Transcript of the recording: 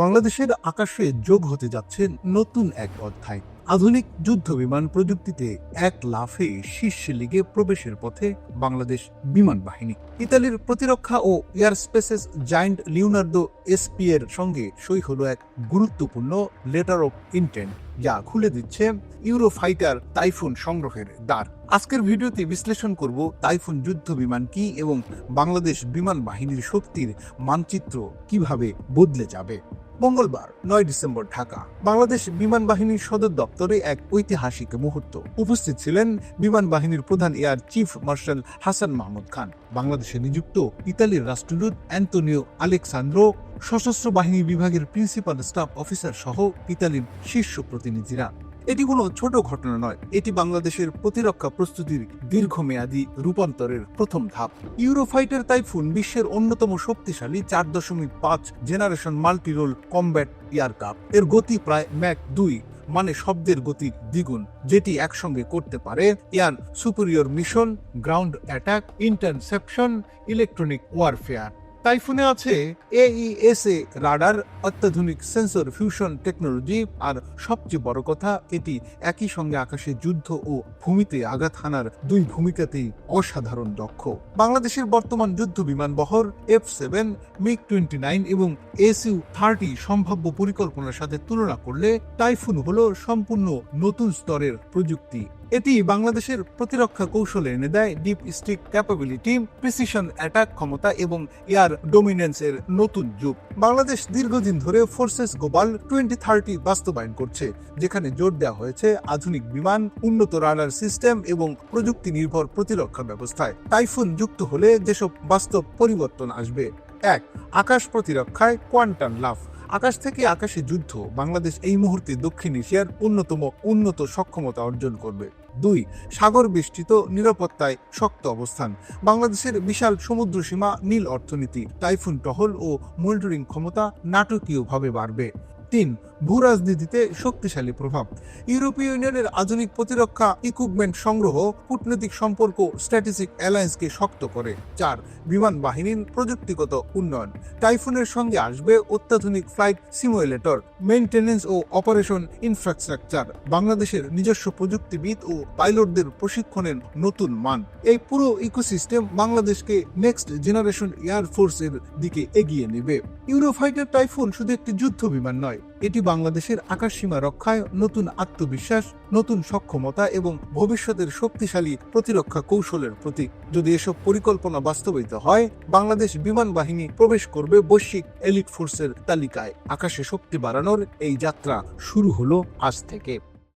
বাংলাদেশের আকাশে যোগ হতে যাচ্ছে নতুন এক অধ্যায়। আধুনিক যুদ্ধ বিমান প্রযুক্তিতে এক লাফে শীর্ষ লিগে প্রবেশের পথে বাংলাদেশ বিমান বাহিনী। ইতালির প্রতিরক্ষা ও aerospace giant Leonardo S P সঙ্গে সই হলো এক গুরুত্বপূর্ণ লেটার অফ ইন্টেন্ট যা খুলে দিচ্ছে ইউরোফাইটার টাইফুন সংগ্রহের দ্বার। আজকের ভিডিওতে বিশ্লেষণ করব টাইফুন যুদ্ধ বিমান কি এবং বাংলাদেশ বিমান বাহিনীর শক্তির মানচিত্র কীভাবে বদলে যাবে? মঙ্গলবার, নয় ডিসেম্বর, ঢাকা। বাংলাদেশ বিমান বাহিনীর সদর দপ্তরে এক ঐতিহাসিক মুহূর্ত। উপস্থিত ছিলেন বিমান বাহিনীর প্রধান air chief marshal Hasan Mahmud Khan. বাংলাদেশে নিযুক্ত ইতালির রাষ্ট্রদূত অ্যান্টোনিও আলেকসান্দ্রো, সশস্ত্র বাহিনী বিভাগের প্রিন্সিপাল স্টাফ অফিসার সহ ইতালির শীর্ষ প্রতিনিধিরা। এটি কোনো ছোট ঘটনা নয়। এটি বাংলাদেশের প্রতিরক্ষা প্রস্তুতির দীর্ঘমেয়াদী রূপান্তরের প্রথম ধাপ। ইউরোফাইটার টাইফুন বিশ্বের অন্যতম শক্তিশালী চার দশমিক পাঁচ জেনারেশন মাল্টিরোল কমব্যাট এয়ারক্রাফট এর গতি প্রায় ম্যাক দুই মানে শব্দের গতির দ্বিগুণ, যেটি একসঙ্গে করতে পারে air superior mission, ground attack, interception, electronic warfare. টাইফুনে আছে এইএসএ রাডার, অত্যাধুনিক সেন্সর, ফিউশন টেকনোলজি, আর সবচেয়ে বড় কথা, এটি একই সঙ্গে আকাশে যুদ্ধ ও ভূমিতে আঘাত হানার দুই ভূমিকাতেই অসাধারণ দক্ষ। বাংলাদেশের বর্তমান যুদ্ধ বিমান বহর F seven MiG twenty nine এবং এসইউ থার্টি সম্ভাব্য পরিকল্পনার সাথে তুলনা করলে টাইফুন হলো সম্পূর্ণ নতুন স্তরের প্রযুক্তি। এটি বাংলাদেশের প্রতিরক্ষা কৌশলে এনে দেয় deep strike capability precision attack ক্ষমতা এবং এয়ার ডোমিনেন্সের নতুন যুগ। বাংলাদেশ দীর্ঘদিন ধরে ফোর্সেস গোবাল টোয়েন্টি থার্টি বাস্তবায়ন করছে, যেখানে জোর দেওয়া হয়েছে আধুনিক বিমান, উন্নত রাডার সিস্টেম এবং প্রযুক্তি নির্ভর প্রতিরক্ষা ব্যবস্থায়। টাইফুন যুক্ত হলে যেসব বাস্তব পরিবর্তন আসবে, এক, আকাশ প্রতিরক্ষায় কোয়ান্টাম লাভ আকাশ থেকে আকাশে যুদ্ধ। বাংলাদেশ এই মুহূর্তে দক্ষিণ এশিয়ার অন্যতম উন্নত সক্ষমতা অর্জন করবে। দুই, সাগর বেষ্টিত নিরাপত্তায় শক্ত অবস্থান। বাংলাদেশের বিশাল সমুদ্র সীমা নীল অর্থনীতি, টাইফুন টহল ও মনিটরিং ক্ষমতা নাটকীয়ভাবে বাড়বে। তিন ভূ রাজনীতিতে শক্তিশালী প্রভাব। ইউরোপীয় ইউনিয়নের আধুনিক প্রতিরক্ষা ইকুইপমেন্ট সংগ্রহ কূটনৈতিক সম্পর্ক স্ট্র্যাটেজিক অ্যালায়েন্সকে শক্ত করে, চার, বিমান বাহিনীর প্রযুক্তিগত উন্নয়ন। টাইফুনের সঙ্গে আসবে অত্যাধুনিক ফ্লাইট সিমুলেটর মেইনটেনেন্স ও অপারেশন ইনফ্রাস্ট্রাকচার বাংলাদেশের নিজস্ব প্রযুক্তিবিদ ও পাইলটদের প্রশিক্ষণের নতুন মান। এই পুরো ইকোসিস্টেম বাংলাদেশকে নেক্সট জেনারেশন এয়ার ফোর্সের দিকে এগিয়ে নেবে। ইউরোফাইটার টাইফুন শুধু একটি যুদ্ধ বিমান নয় এটি বাংলাদেশের আকাশসীমা রক্ষায় নতুন আত্মবিশ্বাস, নতুন সক্ষমতা এবং ভবিষ্যতের শক্তিশালী প্রতিরক্ষা কৌশলের প্রতীক। যদি এসব পরিকল্পনা বাস্তবায়িত হয়, বাংলাদেশ বিমান বাহিনী প্রবেশ করবে বৈশ্বিক এলিট ফোর্সের তালিকায়। আকাশে শক্তি বাড়ানোর এই যাত্রা শুরু হলো আজ থেকে।